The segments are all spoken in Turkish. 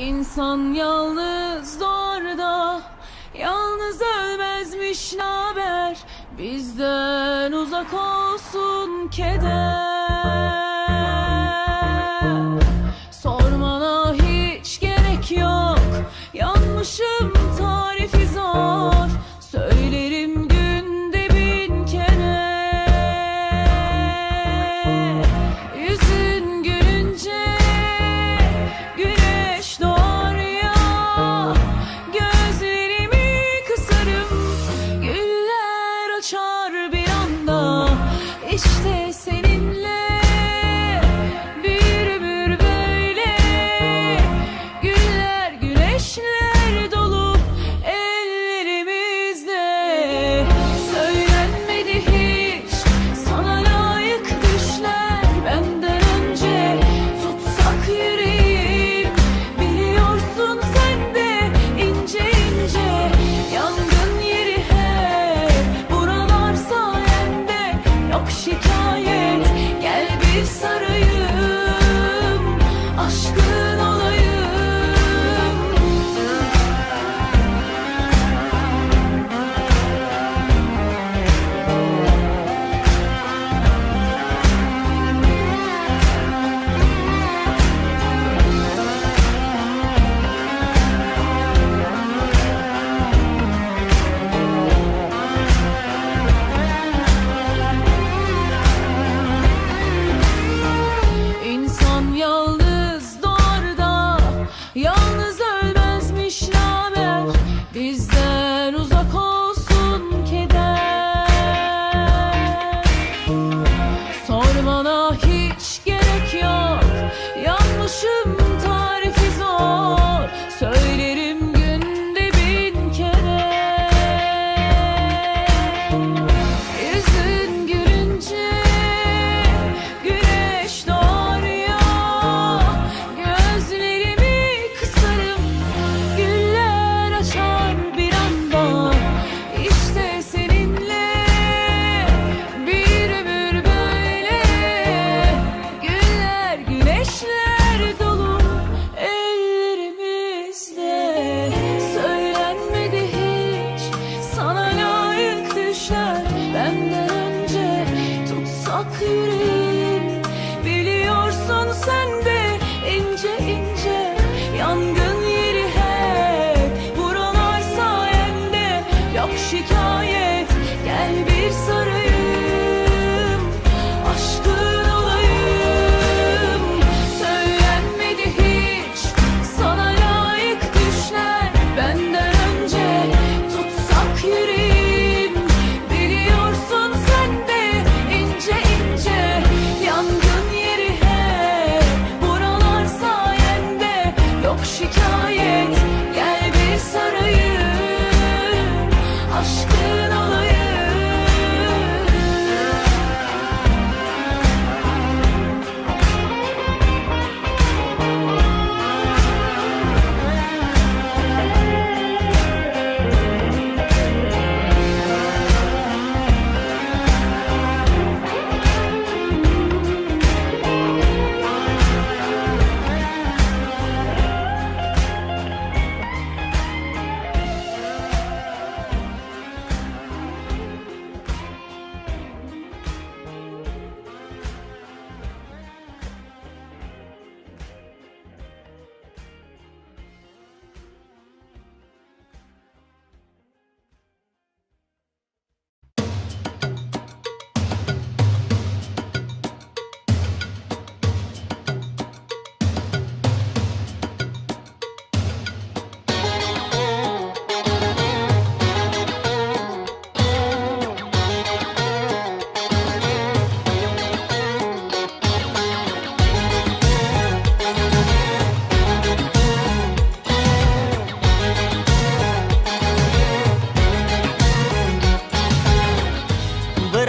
İnsan yalnız doğar Yalnız ölmezmiş naber Bizden uzak olsun keder. Sormana hiç gerek yok Yanmışım tarifi zor.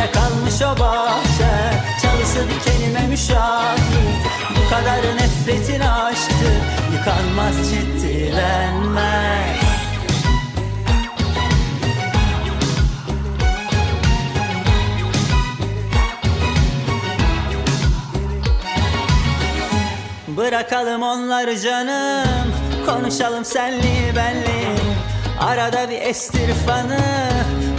Kimlere kalmış o bahçe. Çalısı dikenime müşahit. Bu kadar nefretin aşktı Yıkanmaz ciddilenmez Bırakalım onları canım Konuşalım senli benli. Arada bir estir fanı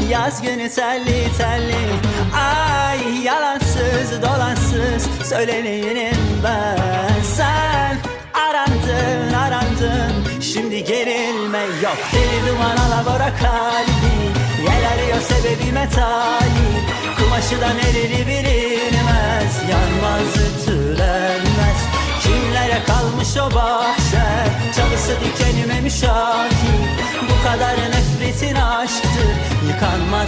Yaz günü telli telli Ay yalansız dolansız Söyleneyim ben. Sen arandın arandın Şimdi gerilme yok. Deli duman alabora kalbi Yel arıyor sebebime talip Kumaşı da nereli bilinmez Yanmaz ütülenmez. Kimlere kalmış o bahçe? Çalısı dikenime müşahit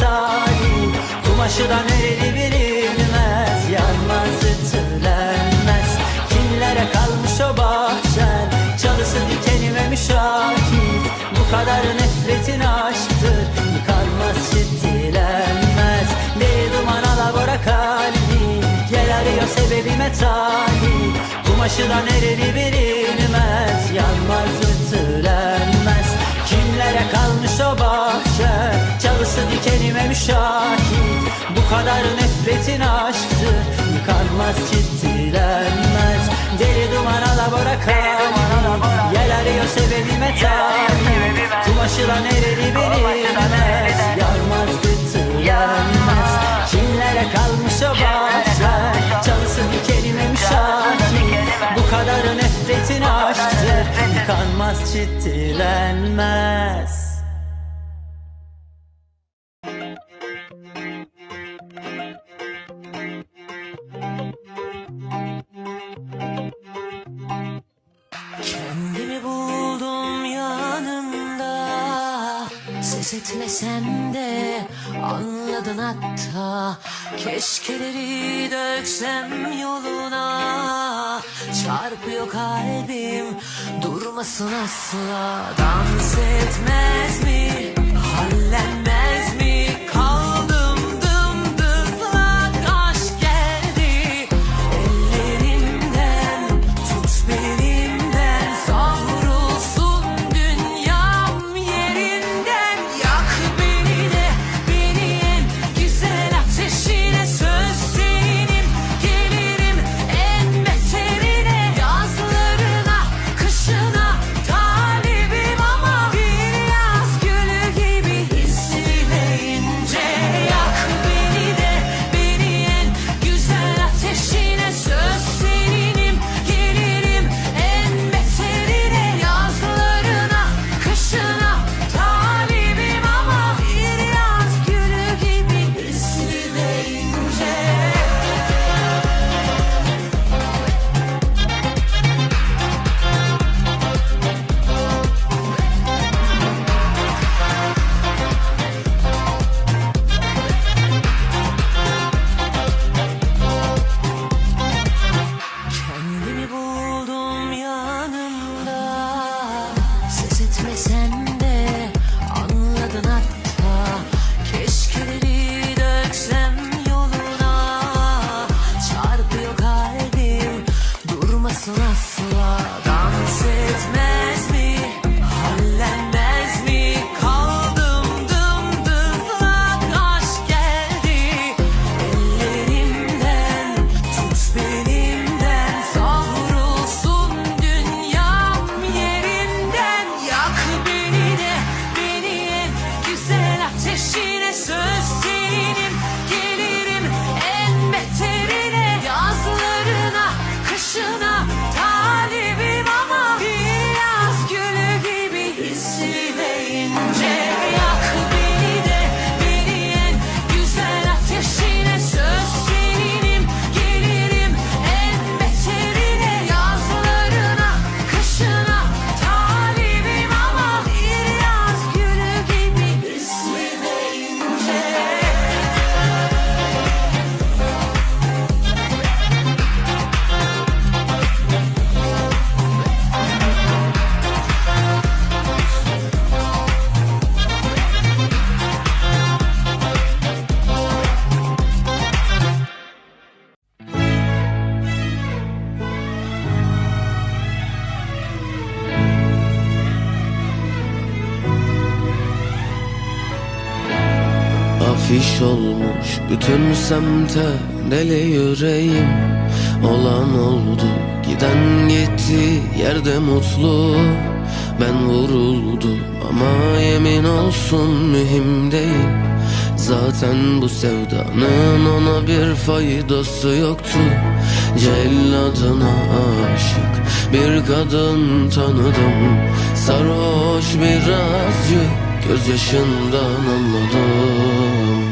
talip Kumaşı da nereli bilinmez Yanmaz ütülenmez. Kimlere kalmış o bahçen Çalısı dikenime müşahit Bu kadar nefretin aşktır Yıkanmaz ciddilenmez Deli duman alabora kalbi Yel arıyor sebebime talip Kumaşı da nereli bilinmez Yanmaz Kimlere kalmış o bahçe. Çalısı dikenime müşahit. Bu kadar nefretin aşktır Yıkanmaz ciddilenmez Deli duman alabora kalbi Yel arıyor sebebime talip Kumaşı da nereli bilinmez Yanmaz ütülenmez Yıkanmaz ciddilenmez Kendimi buldum yanımda Ses etmesem de anladın hatta. Keşkeleri döksem yoluna. Çarpıyor kalbim durmasın asla Dans etmez mi Afiş olmuş. Bütün semte deli yüreğim. Olan oldu giden gitti yerde mutlu. Ben vuruldum ama yemin olsun mühim değil. Zaten bu sevdanın ona bir faydası yoktu. Celladına aşık bir kadın tanıdım. Sarhoş birazcık gözyaşından anladım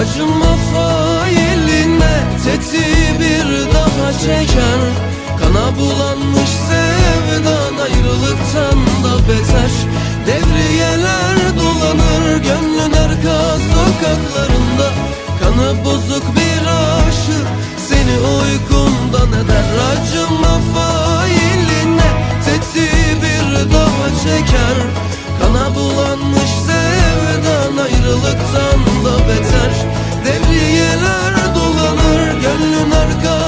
Acıma failine teti bir daha çeken Kana bulanmış sevdan ayrılıktan da beter. Devriyeler dolanır gönlün arka sokaklarında Kanı bozuk bir aşık seni uykumdan eder. Acıma failine teti bir daha çeker Kana bulanmış sevdan ayrılıktan aşkla beter Devriyeler dolanır gönlün arka